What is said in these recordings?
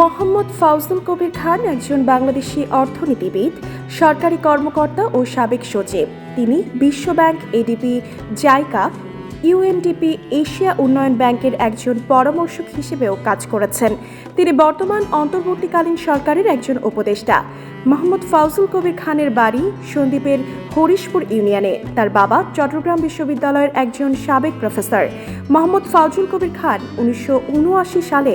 মোহাম্মদ ফাউজুল কবির খান একজন বাংলাদেশি অর্থনীতিবিদ, সরকারি কর্মকর্তা ও সাবেক সচিব। তিনি বিশ্বব্যাংক এডিপি, জাইকা ইউএনডিপি এশিয়া উন্নয়ন ব্যাংকের একজন পরামর্শক হিসেবেও কাজ করেছেন। তিনি বর্তমান অন্তর্বর্তীকালীন সরকারের একজন উপদেষ্টা। মোহাম্মদ ফাউজুল কবির খানের বাড়ি সন্দ্বীপের হরিশপুর ইউনিয়নে। তার বাবা চট্টগ্রাম বিশ্ববিদ্যালয়ের একজন সাবেক প্রফেসর। মোহাম্মদ ফাউজুল কবির খান উনিশশো উনআশি সালে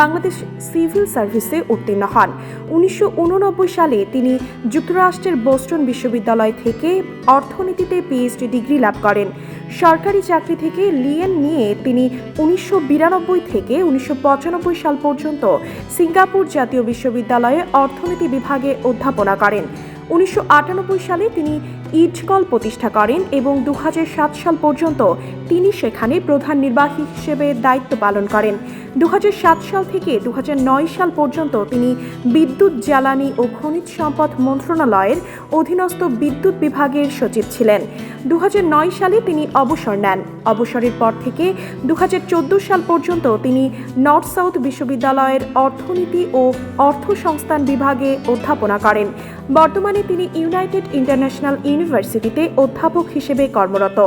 বাংলাদেশ সিভিল সার্ভিসে উত্তীর্ণ হন। উনিশশো উননব্বই সালে তিনি যুক্তরাষ্ট্রের বোস্টন বিশ্ববিদ্যালয় থেকে অর্থনীতিতে পিএইচডি ডিগ্রি লাভ করেন। সরকারি চাকরি থেকে লিয়েন নিয়ে তিনি উনিশশো বিরানব্বই থেকে উনিশশো পঁচানব্বই সাল পর্যন্ত সিঙ্গাপুর জাতীয় বিশ্ববিদ্যালয়ে অর্থনীতি বিভাগে অধ্যাপনা করেন। উনিশশো আটানব্বই সালে তিনি ইটকল প্রতিষ্ঠা করেন এবং দু হাজার সাত সাল পর্যন্ত তিনি সেখানে প্রধান নির্বাহী হিসেবে দায়িত্ব পালন করেন। দু হাজার সাত সাল থেকে দু হাজার নয় সাল পর্যন্ত তিনি বিদ্যুৎ জ্বালানি ও খনিজ সম্পদ মন্ত্রণালয়ের অধীনস্থ বিদ্যুৎ বিভাগের সচিব ছিলেন। দু হাজার নয় সালে তিনি অবসর নেন। অবসরের পর থেকে দু হাজার চোদ্দ সাল পর্যন্ত তিনি নর্থ সাউথ বিশ্ববিদ্যালয়ের অর্থনীতি ও অর্থ সংস্থান বিভাগে অধ্যাপনা করেন। বর্তমানে তিনি ইউনাইটেড ইন্টারন্যাশনাল ইউনিভার্সিটিতে অধ্যাপক হিসেবে কর্মরত।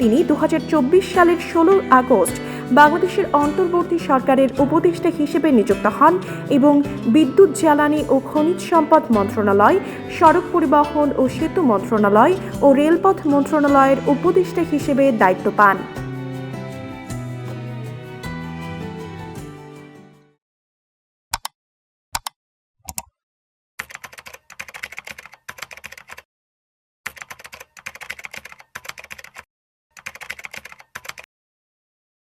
তিনি দু হাজার চব্বিশ সালের ষোলো আগস্ট বাংলাদেশের অন্তর্বর্তী সরকারের উপদেষ্টা হিসেবে নিযুক্ত হন এবং বিদ্যুৎ, জ্বালানি ও খনিজ সম্পদ মন্ত্রণালয়, সড়ক পরিবহন ও সেতু মন্ত্রণালয় ও রেলপথ মন্ত্রণালয়ের উপদেষ্টা হিসেবে দায়িত্ব পান।